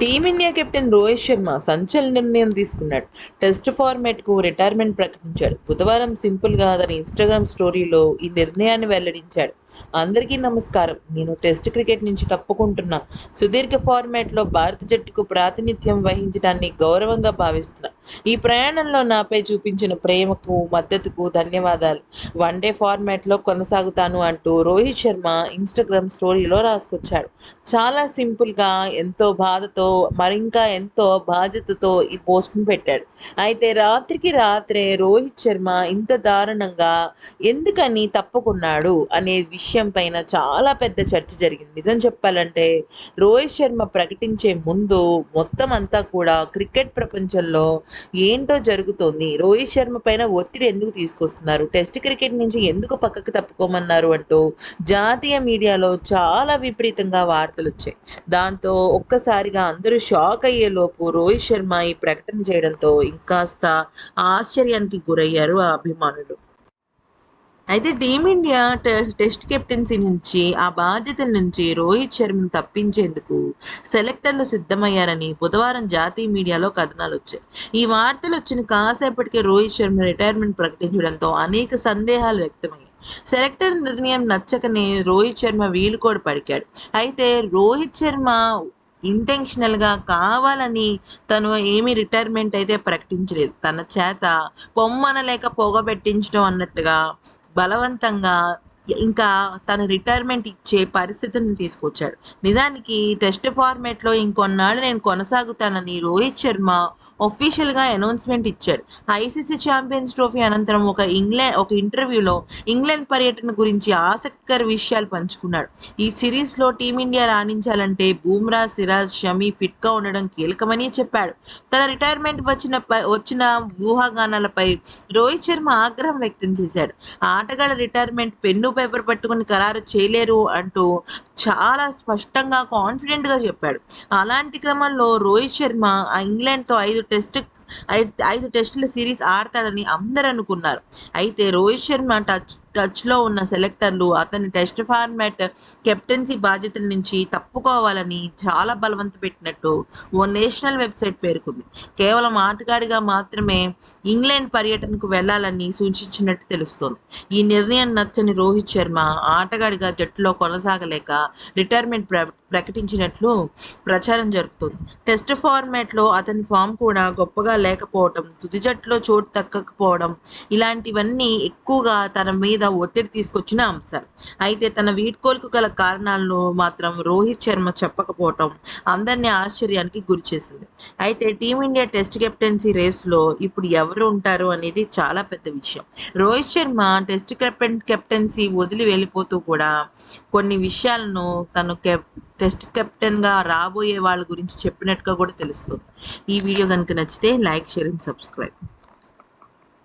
Team India captain Rohit Sharma సంచలన నిర్ణయం తీసుకున్నాడు. టెస్ట్ ఫార్మాట్కు రిటైర్మెంట్ ప్రకటించాడు. బుధవారం సింపుల్గా తన ఇన్స్టాగ్రామ్ స్టోరీలో ఈ నిర్ణయాన్ని వెల్లడించాడు. అందరికీ నమస్కారం. నేను టెస్ట్ క్రికెట్ నుంచి తప్పుకుంటున్నా. సుదీర్ఘ ఫార్మాట్లో భారత జట్టుకు ప్రాతినిధ్యం వహించడాన్ని గౌరవంగా భావిస్తున్నా. ఈ ప్రయాణంలో నాపై చూపించిన ప్రేమకు మద్దతుకు ధన్యవాదాలు. వన్డే ఫార్మాట్లో కొనసాగుతాను అంటూ రోహిత్ శర్మ ఇన్స్టాగ్రామ్ స్టోరీలో రాసుకొచ్చాడు. చాలా సింపుల్గా ఎంతో బాధతో మరింకా ఎంతో బాధ్యతతో ఈ పోస్ట్ను పెట్టాడు. అయితే రాత్రికి రాత్రే రోహిత్ శర్మ ఇంత దారుణంగా ఎందుకని తప్పుకున్నాడు అనే విషయం పైన చాలా పెద్ద చర్చ జరిగింది. నిజం చెప్పాలంటే రోహిత్ శర్మ ప్రకటించే ముందు మొత్తం అంతా కూడా క్రికెట్ ప్రపంచంలో ఏంటో జరుగుతోంది. రోహిత్ శర్మ పైన ఒత్తిడి ఎందుకు తీసుకొస్తున్నారు? టెస్ట్ క్రికెట్ నుంచి ఎందుకు పక్కకు తప్పుకోమన్నారు అంటూ జాతీయ మీడియాలో చాలా విపరీతంగా వార్తలు వచ్చాయి దాంతో ఒక్కసారిగా అందరూ షాక్ అయ్యేలోపు రోహిత్ శర్మ ఈ ప్రకటన చేయడంతో ఇంకాస్త ఆశ్చర్యానికి గురయ్యారు ఆ అభిమానులు. అయితే టీమిండియా టెస్ట్ కెప్టెన్సీ నుంచి ఆ బాధ్యతల నుంచి రోహిత్ శర్మను తప్పించేందుకు సెలెక్టర్లు సిద్ధమయ్యారని బుధవారం జాతీయ మీడియాలో కథనాలు వచ్చాయి. ఈ వార్తలు వచ్చిన కాసేపటికే రోహిత్ శర్మ రిటైర్మెంట్ ప్రకటించడంతో అనేక సందేహాలు వ్యక్తమయ్యాయి. సెలెక్టర్ నిర్ణయం నచ్చకనే రోహిత్ శర్మ వీలు కూడా పడికాడు అయితే రోహిత్ శర్మ ఇంటెన్షనల్గా కావాలని తను ఏమి రిటైర్మెంట్ అయితే ప్రకటించలేదు. తన చేత పొమ్మనలేక పొగబెట్టించడం అన్నట్టుగా బలవంతంగా ఇంకా తను రిటైర్మెంట్ ఇచ్చే పరిస్థితిని తీసుకొచ్చాడు. నిజానికి టెస్ట్ ఫార్మాట్లో ఇంకొన్నాళ్ళు నేను కొనసాగుతానని రోహిత్ శర్మ ఒఫీషియల్గా అనౌన్స్మెంట్ ఇచ్చాడు. ఐసీసీ ఛాంపియన్స్ ట్రోఫీ అనంతరం ఒక ఇంగ్లాండ్ ఒక ఇంటర్వ్యూలో ఇంగ్లాండ్ పర్యటన గురించి ఆసక్తికర విషయాలు పంచుకున్నాడు. ఈ సిరీస్లో టీమిండియా రాణించాలంటే బూమ్రా సిరాజ్ షమీ ఫిట్గా ఉండడం కీలకమని చెప్పాడు. తన రిటైర్మెంట్ వచ్చిన వచ్చిన ఊహాగానాలపై రోహిత్ శర్మ ఆగ్రహం వ్యక్తం చేశాడు. ఆటగాళ్ళ రిటైర్మెంట్ పెన్ను పేపర్ పట్టుకుని ఖరారు చేయలేరు అంటూ చాలా స్పష్టంగా కాన్ఫిడెంట్గా చెప్పాడు. అలాంటి క్రమంలో రోహిత్ శర్మ ఆ ఇంగ్లాండ్తో ఐదు టెస్ట్ ఐ- ఐదు టెస్టుల సిరీస్ ఆడతాడని అందరూ అనుకున్నారు. అయితే రోహిత్ శర్మ టచ్ టచ్లో ఉన్న సెలెక్టర్లు అతని టెస్ట్ ఫార్మాట్ కెప్టెన్సీ బాధ్యతల నుంచి తప్పుకోవాలని చాలా బలవంత పెట్టినట్టు ఓ నేషనల్ వెబ్సైట్ పేర్కొంది. కేవలం ఆటగాడిగా మాత్రమే ఇంగ్లాండ్ పర్యటనకు వెళ్ళాలని సూచించినట్టు తెలుస్తోంది. ఈ నిర్ణయం నచ్చని రోహిత్ శర్మ ఆటగాడిగా జట్టులో కొనసాగలేక రిటైర్మెంట్ ప్ర ప్రకటించినట్లు ప్రచారం జరుగుతుంది టెస్ట్ ఫార్మాట్లో అతని ఫామ్ కూడా గొప్పగా లేకపోవడం తుది జట్టులో చోటు తక్కకపోవడం ఇలాంటివన్నీ ఎక్కువగా తన మీద మీద ఒత్తిడి తీసుకొచ్చిన అంశాలు. అయితే తన వీడ్కోలుకు గల కారణాలను మాత్రం రోహిత్ శర్మ చెప్పకపోవటం అందరినీ ఆశ్చర్యానికి గురిచేసింది అయితే టీమిండియా టెస్ట్ కెప్టెన్సీ రేస్లో ఇప్పుడు ఎవరు ఉంటారు అనేది చాలా పెద్ద విషయం. Rohit Sharma test captain captaincy వదిలి వెళ్ళిపోతూ కూడా కొన్ని విషయాలను తను కెప్ టెస్ట్ కెప్టెన్గా రాబోయే వాళ్ళ గురించి చెప్పినట్టుగా కూడా తెలుస్తుంది. ఈ వీడియో కనుక నచ్చితే లైక్ షేర్ అండ్ సబ్స్క్రైబ్.